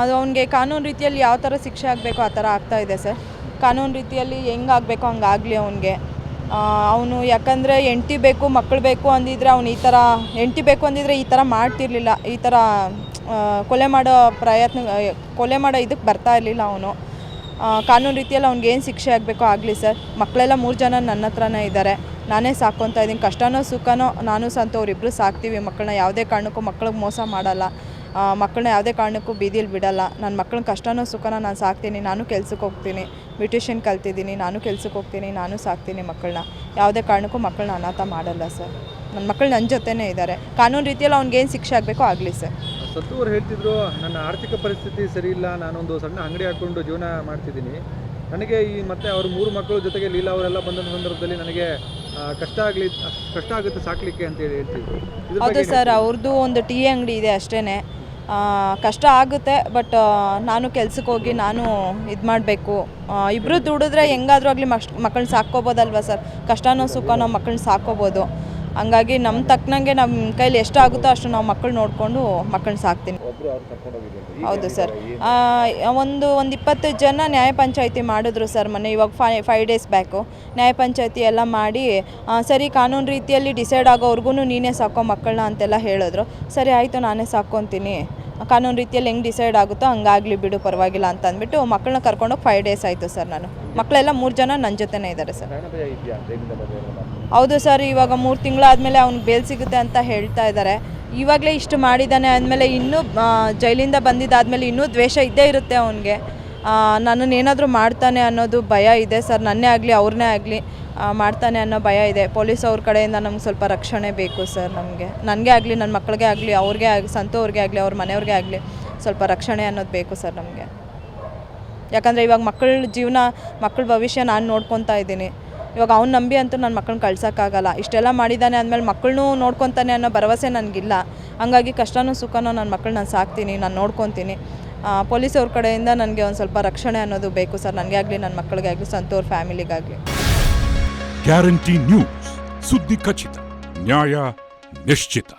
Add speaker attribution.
Speaker 1: ಅದು ಅವನಿಗೆ ಕಾನೂನು ರೀತಿಯಲ್ಲಿ ಯಾವ ಥರ ಶಿಕ್ಷೆ ಆಗಬೇಕು ಆ ಥರ ಆಗ್ತಾ ಇದೆ ಸರ್. ಕಾನೂನು ರೀತಿಯಲ್ಲಿ ಹೆಂಗೆ ಆಗಬೇಕು ಹಂಗೆ ಆಗಲಿ ಅವನಿಗೆ. ಅವನು ಯಾಕಂದರೆ ಹೆಂಡ್ತಿ ಬೇಕು ಮಕ್ಕಳು ಬೇಕು ಅಂದಿದ್ರೆ ಅವ್ನು ಈ ಥರ, ಹೆಂಡ್ತಿ ಬೇಕು ಅಂದಿದ್ರೆ ಈ ಥರ ಮಾಡ್ತಿರ್ಲಿಲ್ಲ. ಈ ಥರ ಕೊಲೆ ಮಾಡೋ ಪ್ರಯತ್ನ ಕೊಲೆ ಮಾಡೋ ಇದಕ್ಕೆ ಬರ್ತಾ ಇರಲಿಲ್ಲ ಅವನು. ಕಾನೂನು ರೀತಿಯಲ್ಲಿ ಅವ್ನಿಗೆ ಏನು ಶಿಕ್ಷೆ ಆಗಬೇಕು ಆಗಲಿ ಸರ್. ಮಕ್ಕಳೆಲ್ಲ ಮೂರು ಜನ ನನ್ನ ಹತ್ರನೇ ಇದ್ದಾರೆ. ನಾನೇ ಸಾಕೊತಾ ಇದ್ದೀನಿ. ಕಷ್ಟನೋ ಸುಖನೋ ನಾನು ಸಂತ ಅವರಿಬ್ಬರು ಸಾಕ್ತೀವಿ. ಮಕ್ಕಳನ್ನ ಯಾವುದೇ ಕಾರಣಕ್ಕೂ ಮಕ್ಳಿಗೆ ಮೋಸ ಮಾಡಲ್ಲ. ಮಕ್ಕಳನ್ನ ಯಾವುದೇ ಕಾರಣಕ್ಕೂ ಬೀದಿಯಲ್ಲಿ ಬಿಡಲ್ಲ. ನನ್ನ ಮಕ್ಕಳ ಕಷ್ಟನೂ ಸುಖನ ನಾನು ಸಾಕ್ತೀನಿ. ನಾನು ಕೆಲ್ಸಕ್ಕೆ ಹೋಗ್ತೀನಿ. ಬ್ಯೂಟಿಷಿಯನ್ ಕಲ್ತಿದ್ದೀನಿ. ನಾನು ಕೆಲ್ಸಕ್ಕೆ ಹೋಗ್ತೀನಿ. ನಾನು ಸಾಕ್ತೀನಿ ಮಕ್ಕಳನ್ನ ಯಾವುದೇ ಕಾರಣಕ್ಕೂ ಮಕ್ಕಳನ್ನ ಅನಾಥ ಮಾಡಲ್ಲ ಸರ್. ನನ್ನ ಮಕ್ಕಳು ನನ್ನ ಜೊತೆನೇ ಇದ್ದಾರೆ ಕಾನೂನು ರೀತಿಯಲ್ಲಿ ಅವ್ನಿಗೇನು ಶಿಕ್ಷೆ ಆಗಬೇಕು ಆಗಲಿ ಸರ್.
Speaker 2: ಸತ್ತು ಅವ್ರು ಹೇಳ್ತಿದ್ರು ನನ್ನ ಆರ್ಥಿಕ ಪರಿಸ್ಥಿತಿ ಸರಿ ಇಲ್ಲ. ನಾನೊಂದು ಸಣ್ಣ ಅಂಗಡಿ ಹಾಕೊಂಡು ಜೀವನ ಮಾಡ್ತಿದ್ದೀನಿ. ನನಗೆ ಈ ಮತ್ತೆ ಅವ್ರ ಮೂರು ಮಕ್ಕಳ ಜೊತೆಗೆ ಲೀಲಾ ಅವರೆಲ್ಲ ಬಂದ ಸಂದರ್ಭದಲ್ಲಿ ನನಗೆ ಕಷ್ಟ ಆಗಲಿ ಕಷ್ಟ ಆಗುತ್ತೆ ಸಾಕಲಿಕ್ಕೆ ಅಂತ ಹೇಳಿ ಹೇಳ್ತಿದ್ರು
Speaker 1: ಹೌದು ಸರ್. ಅವ್ರದ್ದು ಒಂದು ಟೀ ಅಂಗಡಿ ಇದೆ ಅಷ್ಟೇ ಕಷ್ಟ ಆಗುತ್ತೆ ಬಟ್ ನಾನು ಕೆಲ್ಸಕ್ಕೆ ಹೋಗಿ ನಾನು ಇದು ಮಾಡಬೇಕು. ಇಬ್ಬರು ದುಡಿದ್ರೆ ಹೆಂಗಾದ್ರೂ ಆಗಲಿ ಮಕ್ಳನ್ನ ಮಕ್ಕಳನ್ನ ಸಾಕ್ಕೋಬೋದಲ್ವ ಸರ್? ಕಷ್ಟನೋ ಸುಖನೋ ಮಕ್ಕಳನ್ನ ಸಾಕ್ಕೋಬೋದು. ಹಂಗಾಗಿ ನಮ್ಮ ತಕ್ಕನಂಗೆ ನಮ್ಮ ಕೈಲಿ ಎಷ್ಟಾಗುತ್ತೋ ಅಷ್ಟು ನಾವು ಮಕ್ಕಳು ನೋಡಿಕೊಂಡು ಮಕ್ಕಳನ್ನ ಸಾಕ್ತೀನಿ. ಹೌದು ಸರ್. ಒಂದು ಒಂದು ಇಪ್ಪತ್ತು ಜನ ನ್ಯಾಯ ಪಂಚಾಯತಿ ಮಾಡಿದ್ರು ಸರ್ ಮೊನ್ನೆ, ಇವಾಗ ಫೈ ಫೈವ್ ಡೇಸ್ ಬ್ಯಾಕು ನ್ಯಾಯ ಪಂಚಾಯತಿ ಎಲ್ಲ ಮಾಡಿ ಸರಿ ಕಾನೂನು ರೀತಿಯಲ್ಲಿ ಡಿಸೈಡ್ ಆಗೋವರೆಗೂ ನೀನೇ ಸಾಕೋ ಮಕ್ಕಳನ್ನ ಅಂತೆಲ್ಲ ಹೇಳಿದ್ರು. ಸರಿ, ಆಯಿತು, ನಾನೇ ಸಾಕ್ಕೊತೀನಿ ಕಾನೂನು ರೀತಿಯಲ್ಲಿ ಹೆಂಗೆ ಡಿಸೈಡ್ ಆಗುತ್ತೋ ಹಂಗಾಗಲಿ ಬಿಡು, ಪರವಾಗಿಲ್ಲ ಅಂತ ಅಂದ್ಬಿಟ್ಟು ಮಕ್ಕಳನ್ನ ಕರ್ಕೊಂಡೋಗಿ ಫೈವ್ ಡೇಸ್ ಆಯಿತು ಸರ್ ನಾನು. ಮಕ್ಕಳೆಲ್ಲ ಮೂರು ಜನ ನನ್ನ ಜೊತೆನೇ ಇದ್ದಾರೆ ಸರ್. ಹೌದು ಸರ್, ಇವಾಗ ಮೂರು ತಿಂಗಳಾದಮೇಲೆ ಅವ್ನಿಗೆ ಬೇಲ್ ಸಿಗುತ್ತೆ ಅಂತ ಹೇಳ್ತಾ ಇದ್ದಾರೆ ಇವಾಗಲೇ ಇಷ್ಟು ಮಾಡಿದ್ದಾನೆ ಅಂದಮೇಲೆ ಇನ್ನೂ ಜೈಲಿಂದ ಬಂದಿದ್ದಾದಮೇಲೆ ಇನ್ನೂ ದ್ವೇಷ ಇದ್ದೇ ಇರುತ್ತೆ ಅವನಿಗೆ. ನನ್ನನ್ನು ಏನಾದರೂ ಮಾಡ್ತಾನೆ ಅನ್ನೋದು ಭಯ ಇದೆ ಸರ್. ನನ್ನೇ ಆಗಲಿ ಅವ್ರನ್ನೇ ಆಗಲಿ ಮಾಡ್ತಾನೆ ಅನ್ನೋ ಭಯ ಇದೆ. ಪೊಲೀಸ್ ಅವ್ರ ಕಡೆಯಿಂದ ನಮ್ಗೆ ಸ್ವಲ್ಪ ರಕ್ಷಣೆ ಬೇಕು ಸರ್ ನಮಗೆ. ನನಗೆ ಆಗಲಿ ನನ್ನ ಮಕ್ಕಳಿಗೆ ಆಗಲಿ, ಅವ್ರಿಗೆ ಆಗಲಿ, ಸಂತೋರ್ಗೆ ಆಗಲಿ, ಅವ್ರ ಮನೆಯವ್ರಿಗೆ ಆಗಲಿ ಸ್ವಲ್ಪ ರಕ್ಷಣೆ ಅನ್ನೋದು ಬೇಕು ಸರ್ ನಮಗೆ. ಯಾಕಂದರೆ ಇವಾಗ ಮಕ್ಕಳ ಜೀವನ ಮಕ್ಕಳ ಭವಿಷ್ಯ ನಾನು ನೋಡ್ಕೊತಾ ಇದ್ದೀನಿ. ಇವಾಗ ಅವ್ನು ನಂಬಿ ಅಂತೂ ನನ್ನ ಮಕ್ಕಳನ್ನ ಕಳ್ಸೋಕ್ಕಾಗಲ್ಲ. ಇಷ್ಟೆಲ್ಲ ಮಾಡಿದ್ದಾನೆ ಅಂದಮೇಲೆ ಮಕ್ಕಳನ್ನೂ ನೋಡ್ಕೊತಾನೆ ಅನ್ನೋ ಭರವಸೆ ನನಗಿಲ್ಲ. ಹಂಗಾಗಿ ಕಷ್ಟನೂ ಸುಖನೂ ನನ್ನ ಮಕ್ಕಳನ್ನ ನಾನು ಸಾಕ್ತೀನಿ, ನಾನು ನೋಡ್ಕೊತೀನಿ. ಪೊಲೀಸ್ ಅವ್ರ ಕಡೆಯಿಂದ ನನಗೆ ಒಂದು ಸ್ವಲ್ಪ ರಕ್ಷಣೆ ಅನ್ನೋದು ಬೇಕು ಸರ್. ನನಗೆ ಆಗಲಿ ನನ್ನ ಮಕ್ಕಳಿಗೆ ಆಗಲಿ ಸಂತೋರ್ ಫ್ಯಾಮಿಲಿಗಾಗಲಿ.
Speaker 3: Guarantee news. ಸುದ್ದಿ ಖಚಿತ, ನ್ಯಾಯ ನಿಶ್ಚಿತ.